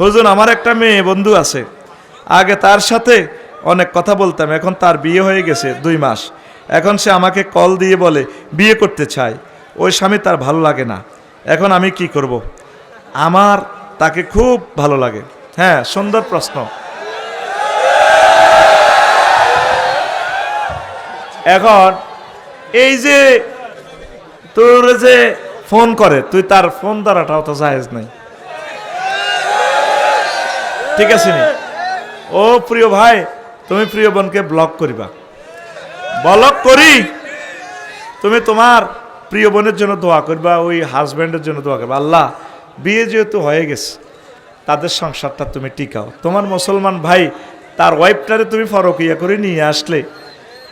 হুজুর, আমার একটা মেয়ে বন্ধু আছে। আগে তার সাথে অনেক কথা বলতাম, এখন তার বিয়ে হয়ে গেছে দুই মাস। এখন সে আমাকে কল দিয়ে বলে, বিয়ে করতে চায় ওই স্বামী তার ভালো লাগে না। এখন আমি কি করব। আমার তাকে খুব ভালো লাগে। হ্যাঁ সুন্দর প্রশ্ন। এখন এই যে তোর যে ফোন করে, তুই তার ফোন দ্বারাটাও তো জায়েজ নাই। ঠিক আছে নি? ও প্রিয় ভাই, তুমি প্রিয় বোনকে ব্লক করিবা। ব্লক করি। তুমি তোমার প্রিয় বোনের জন্য দোয়া করবা, ওই হাজব্যান্ডের জন্য দোয়া করবা। আল্লাহ, বিয়ে যেহেতু হয়ে গেছে, তাদের সংসারটা তুমি টিকাও। তোমার মুসলমান ভাই, তার ওয়াইফটারে তুমি ফরক ফরকিয়া করে নিয়ে আসলে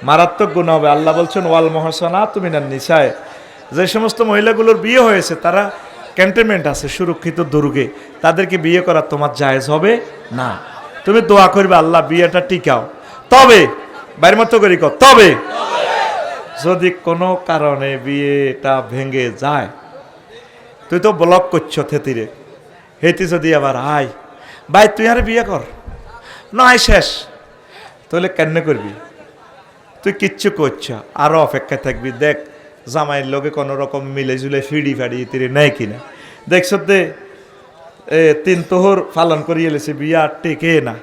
মারাত্মক গুণ হবে। আল্লাহ বলছেন, ওয়াল মহসানা তুমি না নিশায় যে সমস্ত মহিলাগুলোর বিয়ে হয়েছে, তারা ক্যান্টনমেন্ট আছে, সুরক্ষিত দুর্গে। তাদেরকে বিয়ে করা তোমার জায়েজ হবে? না। তুমি দোয়া করবে, আল্লাহ বিয়েটা টিকাও। তবে বাইরের মতো করি তবে যদি কোনো কারণে বিয়েটা ভেঙে যায়, তুই তো ব্লক করছ থেতিরে। হেতি যদি আবার আয়, ভাই, তুই আর বিয়ে কর। নয় শেষ। তাহলে কেন করবি? তুই কিচ্ছু করছ আরও অপেক্ষায় থাকবি, দেখ। জামাইয়ের লোকে কোনো রকম মিলে ঝুলে ফিডি ফাড়ি তিরে নেয় কিনা। দেখছ তে, এ, তিন তোহর পালন করিয়ে এলেছে বিয়া টেকে না।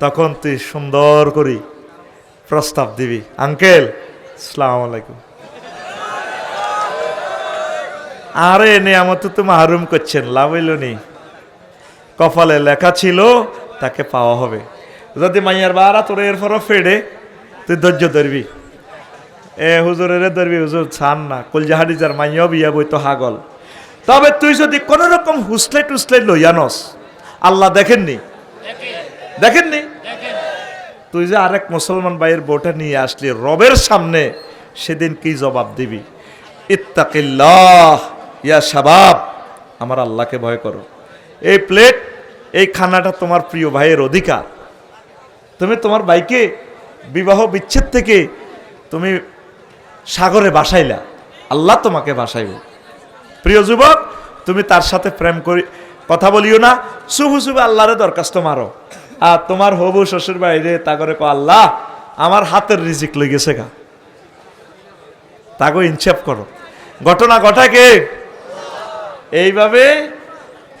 তখন তুই সুন্দর করি প্রস্তাব দিবি। আঙ্কেল সালাম আলাইকুম। আরে, নিয়ামত তো মাহরুম করছেন, লাভ হইল নি। কপালে লেখা ছিল, তাকে পাওয়া হবে। যদি মাইয়ার বারা তোর এরপরও ফেডে, তুই ধৈর্য ধরবি। এ হুজুরের ধরবি, হুজুর ছান না। কলজাহারি যার মাইয়াও বিয়া বই তো হাগল। তবে তুই যদি কোন রকম হুসলে টুসলে লইয়ানস আল্লাহ দেখেননি? দেখেননি? তুই যে আরেক মুসলমান ভাইয়ের বউটা নিয়ে আসলি, রবের সামনে সেদিন কি জবাব দিবি? ইত্তাকিল্লাহ, ইয়া শাবাব, আমার আল্লাহকে ভয় করো। এই প্লেট, এই খানাটা তোমার প্রিয় ভাইয়ের অধিকার। তুমি তোমার ভাইকে বিবাহ বিচ্ছেদ থেকে তুমি সাগরে বাসাইলা, আল্লাহ তোমাকে বাসাইব। প্রিয় যুবক, তুমি তার সাথে প্রেম করি, কথা বলিও না, শুভ শুভ আল্লাহরে দরখাস্ত মারো। আর তোমার হবু শ্বশুর বাইরে তা করে কো, আল্লাহ, আমার হাতের রিজিক লই গেছে গা। তাকে ইনসাফ করো। ঘটনা ঘটাকে এইভাবে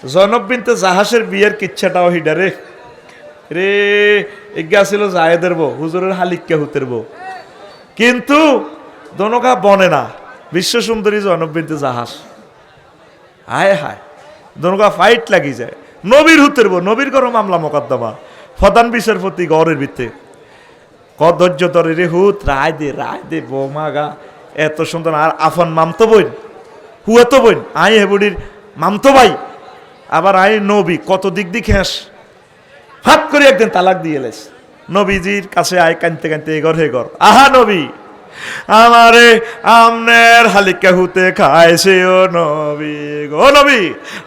জনব বিনতে জাহাজের বিয়ের কিচ্ছাটাও হিডারে রে। এগিয়া ছিল জায়েদের বউ, হুজুরের হালিককে হুতের বউ। কিন্তু দনকা বনে না, বিশ্ব সুন্দরী জনব বিনতে জাহাজ। হায় হায়, দনকা ফাইট লাগি যায়। নবীর হুতের বউ, নবীর করো মামলা মোকদ্দমা। প্রধান বিচারপতি গড়ের ভিত্তে। কদর্য তরে রে হুত, রায় দে রায় দে, বৌমা গা। এত সুন্দর, আর আফন মামতো বইন হুয়াতো বইন আই হেবুডির মামতো ভাই। আবার আই নবী, কত দিক দিক হেস। ফাট করে একদিন তালাক দিয়ে এলেস নবীজির কাছে আয় কানতে কানতে এগর হেগর আহা নবী! আমারে আমনের হালিকা হুতে খাইছে ও নবী গো নবী,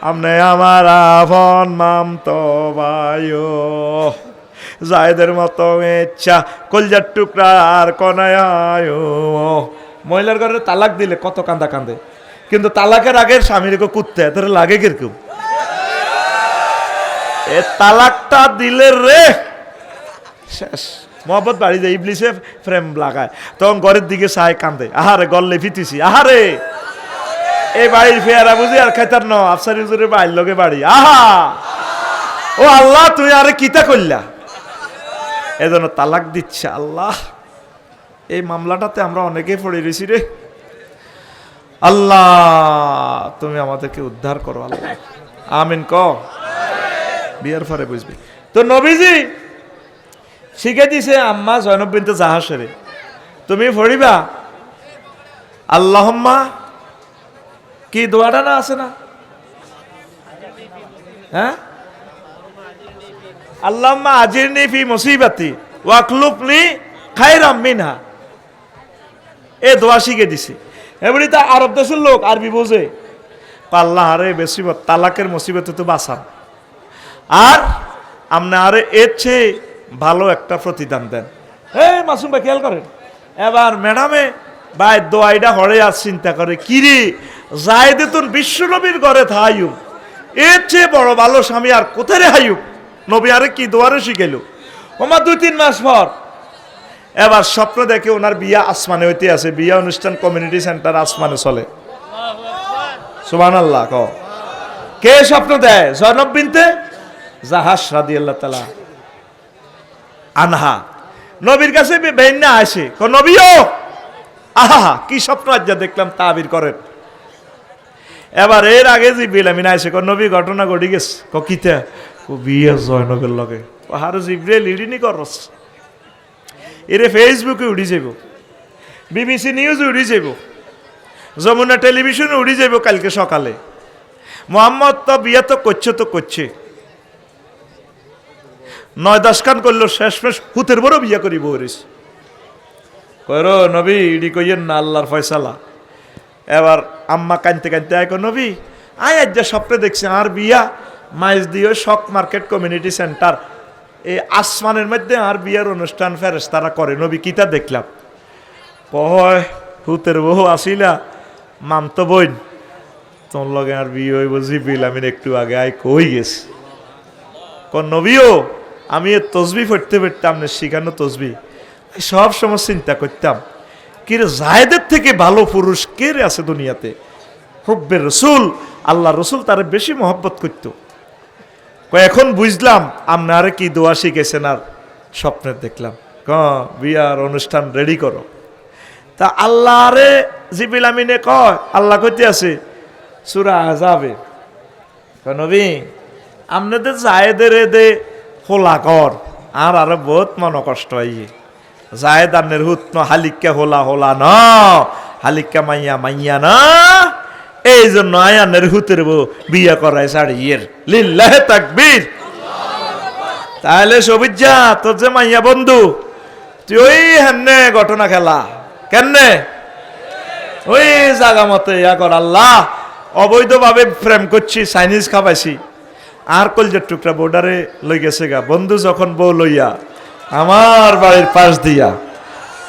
আমনে আমার আফন মামতো ভাইও জায়দের মতো ইচ্ছা, কলজার টুকরা আর কনায় মহিলার ঘরে তালাক দিলে কত কান্দা কান্দে। কিন্তু তালাকের আগের স্বামীর কুত্তে তোর লাগে কীরকম? এ তালাকটা দিলে রে, শেষ। মোহাম্মদ বাড়ি যায় ইবলিসে ফ্রেম লাগায়। তখন ঘরের দিকে সাই কান্দে, আহারে, গল্লে ফিতিছি আহারে! এই বাড়ির ফেয়ারা বুঝি আর খাইতার ন, আফসারি হুজুরের বাড়ির লগে বাড়ি। আহা! ও আল্লাহ তুই আরে কিতা করলা এজন্য তালাক দিচ্ছে আল্লাহ। এই মামলাটাতে আমরা অনেকেই পড়ে রয়েছি রে। আল্লাহ, তুমি আমাদেরকে উদ্ধার করো আল্লাহ। আমিন ক। বিয়ার পরে বুঝবি। তো নবীজি শিখে দিছে আম্মা জয়নব বিনতে জাহাসেরে তুমি পড়িবা? আল্লাহম্মা, কি দোয়াটা না আছে না? হ্যাঁ? আল্লাহম্মা আজিরনি ফি মুসিবাতি ওয়াকলুফনি খায়রাম মিনহা। এ দোয়া শিখে দিছে। এবারে তা আরব দেশের লোক আরবি বোঝে। আল্লাহ আরে বেশি তালাকের মুসিবতে তো বাঁচান আর আপনি আরে এর চেয়ে ভালো একটা প্রতিদান দেন। এই মাসুম ভাই খেয়াল করেন। এবার ম্যাডামে ভাই দোয়াইটা হরে আর চিন্তা করে কিরে যাই দেতুন বিশ্বনবীর ঘরে থাইউ এর চেয়ে বড় ভালো স্বামী আর কোথায় রে হাইব নবী আরে কি দোয়ারে শিখাইল। ওমা দুই তিন মাস পর এবার স্বপ্ন দেখে ওনার বিয়া আসমানে হইতে আছে। বিয়া অনুষ্ঠান কমিউনিটি সেন্টার আসমানে চলে। সুবান আল্লাহ ক কে স্বপ্ন দেয়? জয়নব বিনতে? জাহাজ রাদি আল্লাহ তালা আনহা। নবীর কাছে বেন্না আসে। নবীও! আহা কি স্বপ্ন আজ যা দেখলাম, তাবির করেন। এবার এর আগে যে বিলামিন আইসে ক নবী, ঘটনা ঘটি গেছে। কিতা? বিয়ে জয়নবের লগে। ও হার জিব্রেল ইডিনি করস? এরে ফেসবুকে উড়ি যাব বিবিসি নিউজ উড়ি যাব যমুনা টেলিভিশনে উড়ি যাব কালকে সকালে। মোহাম্মদ তো বিয়ে তো করছে তো করছে। নয় দশ খান করল, শেষ ফেস হুতের বড় বিয়ে করি বৌরিস কর নবী, ইডি কইয়েন না আল্লাহর ফয়সালা। এবার আম্মা কানতে কানতে আয় নবী, আয় আজ যা স্বপ্নে দেখছি আর বিয়া, মাইজ দিয়ে শক মার্কেট কমিউনিটি সেন্টার, এই আসমানের মধ্যে আর বিয়ার অনুষ্ঠান ফেরেস তারা করে। নবী, কিতা দেখলাম? কয় হুতের বহু আসিলা মামতো বইন, তোর লগে আর বিয়ে হইব জিবিল আমি একটু আগে, আয় কই গেছি? কোন নবীও আমি তসবি পড়তে পড়তাম, না শিখানো তসবি। সব সময় চিন্তা করতাম, কি রে জায়দের থেকে ভালো পুরুষ কে রে আছে দুনিয়াতে? হুব্বে রসুল আল্লাহ রসুল তারে বেশি মহব্বত করত। এখন বুঝলাম আপনারে কি দোয়া শিখেছেন আর স্বপ্নে দেখলাম। ক, বিয়ার অনুষ্ঠান রেডি করো। তা আল্লাহরে জিবিল আমিনে কয়, আল্লাহ কইতে আছে, সুরা যাবে নবী আপনাদের জায়েদের দে হোলা কর আর আরও বহুত মন কষ্ট হইয়ে জায়েদ আন্নের ন হালিকা হোলা হোলা ন হালিকা মাইয়া মাইয়া না। এই জন্য আয়ানের হুতের বউ বিয়া করায় সাড়ি ইয়ের লিল্লাহে তাকবীর। তাহলে সবিজ্জা তোর যে মাইয়া বন্ধু, তুই ওই হেন্নে ঘটনা খেলা। কেনে ওই জাগা মতে ইয়া কর আল্লাহ। অবৈধভাবে প্রেম করছি, চাইনিজ খাবাইছি। আর কলজের টুকরা বর্ডারে লই গেছে গা। বন্ধু যখন বউ লইয়া আমার বাড়ির পাশ দিয়া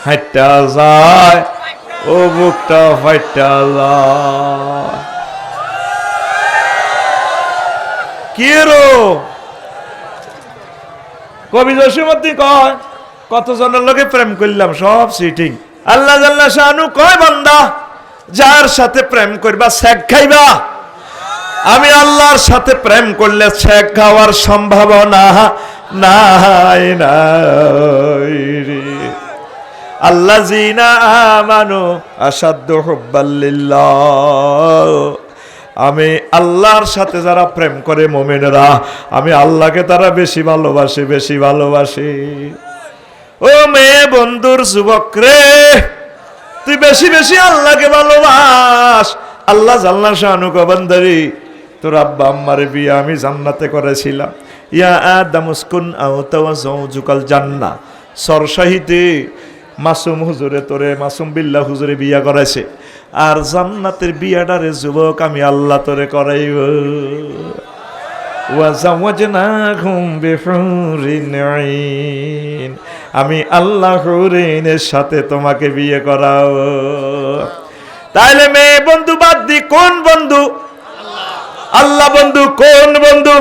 হাইটা যায়, ও বুকটা ফাইটা যায়। কি রো? কবি জসীমদ্দি কয়, কতজনের লোকে প্রেম করলাম, সব সিটিং আল্লাহ জাল্লা শাহানু কয় বান্দা, যার সাথে প্রেম করবা শেখ খাইবা। আমি আল্লাহর সাথে প্রেম করলে শেখ খাওয়ার সম্ভাবনা নাই নাই আল্লাহ জিনা আমানু আসাদ্দ হুব্বাল্লিল্লাহ আমি আল্লাহর সাথে যারা প্রেম করে মোমেনেরা, আমি আল্লাহকে তারা বেশি ভালোবাসে বেশি ভালোবাসে। ও মেয়ে বন্ধুর যুবক রে, তুই বেশি বেশি আল্লাহকে ভালোবাস। আল্লাহ জাল্লা শাহানু কবান্দারি তোর আব্বা আম্মারে বিয়ে আমি জান্নাতে করেছিলাম। ইয়া আদামুসকুন জৌজুকাল জান্না। সরসাহিতে মাসুম হুজুরে তোরে, মাসুম বিল্লাহ হুজুরে বিয়া করাইছে। আর জান্নাতের বিয়াটারে যুবক আমি আল্লাহ তোরে আইন। আমি আল্লাহ হুরিনের সাথে তোমাকে বিয়ে করাও তাইলে মেয়ে বন্ধু বাদ দি, কোন বন্ধু? আল্লাহ বন্ধু কোন বন্ধু?